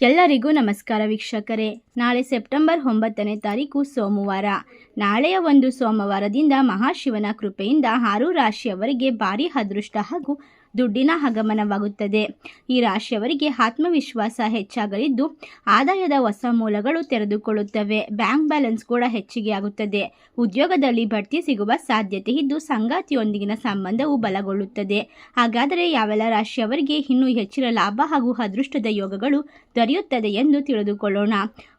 ಎಲ್ಲರಿಗೂ ನಮಸ್ಕಾರ ವೀಕ್ಷಕರೇ. ನಾಳೆ ಸೆಪ್ಟೆಂಬರ್ ಒಂಬತ್ತನೇ ತಾರೀಕು ಸೋಮವಾರ. ನಾಳೆಯ ಒಂದು ಸೋಮವಾರದಿಂದ ಮಹಾಶಿವನ ಕೃಪೆಯಿಂದ ಆರು ರಾಶಿಯವರಿಗೆ ಭಾರಿ ಅದೃಷ್ಟ ಹಾಗೂ ದುಡ್ಡಿನ ಆಗಮನವಾಗುತ್ತದೆ. ಈ ರಾಶಿಯವರಿಗೆ ಆತ್ಮವಿಶ್ವಾಸ ಹೆಚ್ಚಾಗಲಿದ್ದು, ಆದಾಯದ ಹೊಸ ಮೂಲಗಳು ತೆರೆದುಕೊಳ್ಳುತ್ತವೆ. ಬ್ಯಾಂಕ್ ಬ್ಯಾಲೆನ್ಸ್ ಕೂಡ ಹೆಚ್ಚಿಗೆ ಆಗುತ್ತದೆ. ಉದ್ಯೋಗದಲ್ಲಿ ಬಡ್ತಿ ಸಿಗುವ ಸಾಧ್ಯತೆ ಇದ್ದು, ಸಂಗಾತಿಯೊಂದಿಗಿನ ಸಂಬಂಧವು ಬಲಗೊಳ್ಳುತ್ತದೆ. ಹಾಗಾದರೆ ಯಾವೆಲ್ಲ ರಾಶಿಯವರಿಗೆ ಇನ್ನೂ ಹೆಚ್ಚಿನ ಲಾಭ ಹಾಗೂ ಅದೃಷ್ಟದ ಯೋಗಗಳು ದೊರೆಯುತ್ತದೆ ಎಂದು ತಿಳಿದುಕೊಳ್ಳೋಣ.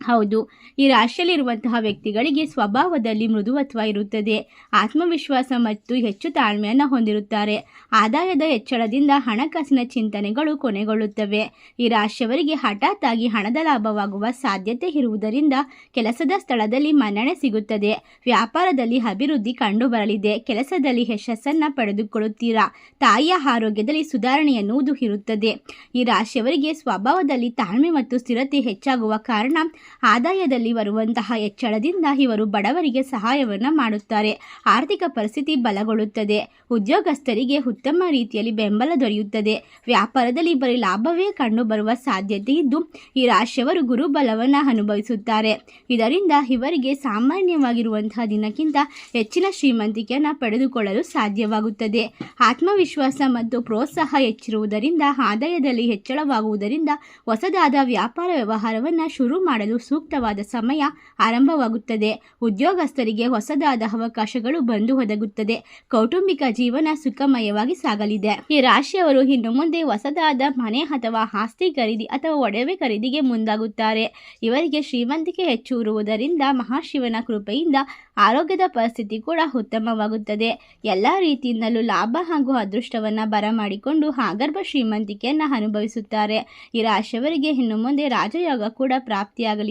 ಹೌದು, ಈ ರಾಶಿಯಲ್ಲಿರುವಂತಹ ವ್ಯಕ್ತಿಗಳಿಗೆ ಸ್ವಭಾವದಲ್ಲಿ ಮೃದುವತ್ವ ಇರುತ್ತದೆ. ಆತ್ಮವಿಶ್ವಾಸ ಮತ್ತು ಹೆಚ್ಚು ತಾಳ್ಮೆಯನ್ನು ಹೊಂದಿರುತ್ತಾರೆ. ಆದಾಯದ ಹೆಚ್ಚಳದಿಂದ ಹಣಕಾಸಿನ ಚಿಂತನೆಗಳು ಕೊನೆಗೊಳ್ಳುತ್ತವೆ. ಈ ರಾಶಿಯವರಿಗೆ ಹಠಾತ್ ಆಗಿ ಹಣದ ಲಾಭವಾಗುವ ಸಾಧ್ಯತೆ ಇರುವುದರಿಂದ ಕೆಲಸದ ಸ್ಥಳದಲ್ಲಿ ಮನ್ನಣೆ ಸಿಗುತ್ತದೆ. ವ್ಯಾಪಾರದಲ್ಲಿ ಅಭಿವೃದ್ಧಿ ಕಂಡುಬರಲಿದೆ. ಕೆಲಸದಲ್ಲಿ ಯಶಸ್ಸನ್ನು ಪಡೆದುಕೊಳ್ಳುತ್ತೀರಾ? ತಾಯಿಯ ಆರೋಗ್ಯದಲ್ಲಿ ಸುಧಾರಣೆ ಎನ್ನುವುದು ಇರುತ್ತದೆ. ಈ ರಾಶಿಯವರಿಗೆ ಸ್ವಭಾವದಲ್ಲಿ ತಾಳ್ಮೆ ಮತ್ತು ಸ್ಥಿರತೆ ಹೆಚ್ಚಾಗುವ ಕಾರಣ ಆದಾಯದಲ್ಲಿ ಬರುವಂತಹ ಹೆಚ್ಚಳದಿಂದ ಇವರು ಬಡವರಿಗೆ ಸಹಾಯವನ್ನು ಮಾಡುತ್ತಾರೆ. ಆರ್ಥಿಕ ಪರಿಸ್ಥಿತಿ ಬಲಗೊಳ್ಳುತ್ತದೆ. ಉದ್ಯೋಗಸ್ಥರಿಗೆ ಉತ್ತಮ ರೀತಿಯಲ್ಲಿ ಬೆಂಬಲ ದೊರೆಯುತ್ತದೆ. ವ್ಯಾಪಾರದಲ್ಲಿ ಬರೀ ಲಾಭವೇ ಕಂಡುಬರುವ ಸಾಧ್ಯತೆ ಇದ್ದು, ಈ ರಾಶಿಯವರು ಗುರುಬಲವನ್ನು ಅನುಭವಿಸುತ್ತಾರೆ. ಇದರಿಂದ ಇವರಿಗೆ ಸಾಮಾನ್ಯವಾಗಿರುವಂತಹ ದಿನಕ್ಕಿಂತ ಹೆಚ್ಚಿನ ಶ್ರೀಮಂತಿಕೆಯನ್ನು ಪಡೆದುಕೊಳ್ಳಲು ಸಾಧ್ಯವಾಗುತ್ತದೆ. ಆತ್ಮವಿಶ್ವಾಸ ಮತ್ತು ಪ್ರೋತ್ಸಾಹ ಹೆಚ್ಚಿರುವುದರಿಂದ, ಆದಾಯದಲ್ಲಿ ಹೆಚ್ಚಳವಾಗುವುದರಿಂದ ಹೊಸದಾದ ವ್ಯಾಪಾರ ವ್ಯವಹಾರವನ್ನು ಶುರು ಮಾಡಲು ಸೂಕ್ತವಾದ ಸಮಯ ಆರಂಭವಾಗುತ್ತದೆ. ಉದ್ಯೋಗಸ್ಥರಿಗೆ ಹೊಸದಾದ ಅವಕಾಶಗಳು ಬಂದು ಒದಗುತ್ತದೆ. ಕೌಟುಂಬಿಕ ಜೀವನ ಸುಖಮಯವಾಗಿ ಸಾಗಲಿದೆ. ಈ ರಾಶಿಯವರು ಇನ್ನು ಮುಂದೆ ಹೊಸದಾದ ಮನೆ ಅಥವಾ ಆಸ್ತಿ ಖರೀದಿ ಅಥವಾ ಒಡವೆ ಖರೀದಿಗೆ ಮುಂದಾಗುತ್ತಾರೆ. ಇವರಿಗೆ ಶ್ರೀಮಂತಿಕೆ ಹೆಚ್ಚು ಇರುವುದರಿಂದ ಮಹಾಶಿವನ ಕೃಪೆಯಿಂದ ಆರೋಗ್ಯದ ಪರಿಸ್ಥಿತಿ ಕೂಡ ಉತ್ತಮವಾಗುತ್ತದೆ. ಎಲ್ಲ ರೀತಿಯಿಂದಲೂ ಲಾಭ ಹಾಗೂ ಅದೃಷ್ಟವನ್ನು ಬರಮಾಡಿಕೊಂಡು ಆಗರ್ಭ ಶ್ರೀಮಂತಿಕೆಯನ್ನು ಅನುಭವಿಸುತ್ತಾರೆ. ಈ ರಾಶಿಯವರಿಗೆ ಇನ್ನು ಮುಂದೆ ರಾಜಯೋಗ ಕೂಡ ಪ್ರಾಪ್ತಿಯಾಗಲಿದೆ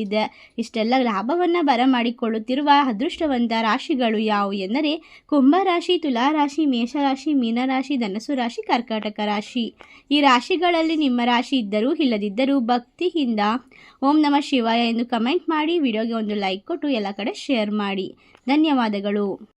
ಇಷ್ಟೆಲ್ಲ ಲಾಭವನ್ನು ಬರಮಾಡಿಕೊಳ್ಳುತ್ತಿರುವ ಅದೃಷ್ಟವಂತ ರಾಶಿಗಳು ಯಾವುವು ಎಂದರೆ ಕುಂಭರಾಶಿ ತುಲಾರಾಶಿ ಮೇಷರಾಶಿ ಮೀನರಾಶಿ ಧನಸು ರಾಶಿ, ಕರ್ಕಾಟಕ ರಾಶಿ. ಈ ರಾಶಿಗಳಲ್ಲಿ ನಿಮ್ಮ ರಾಶಿ ಇದ್ದರೂ ಇಲ್ಲದಿದ್ದರೂ ಭಕ್ತಿಯಿಂದ ಓಂ ನಮ ಶಿವಾಯ ಎಂದು ಕಮೆಂಟ್ ಮಾಡಿ, ವಿಡಿಯೋಗೆ ಒಂದು ಲೈಕ್ ಕೊಟ್ಟು ಎಲ್ಲ ಕಡೆ ಶೇರ್ ಮಾಡಿ. ಧನ್ಯವಾದಗಳು.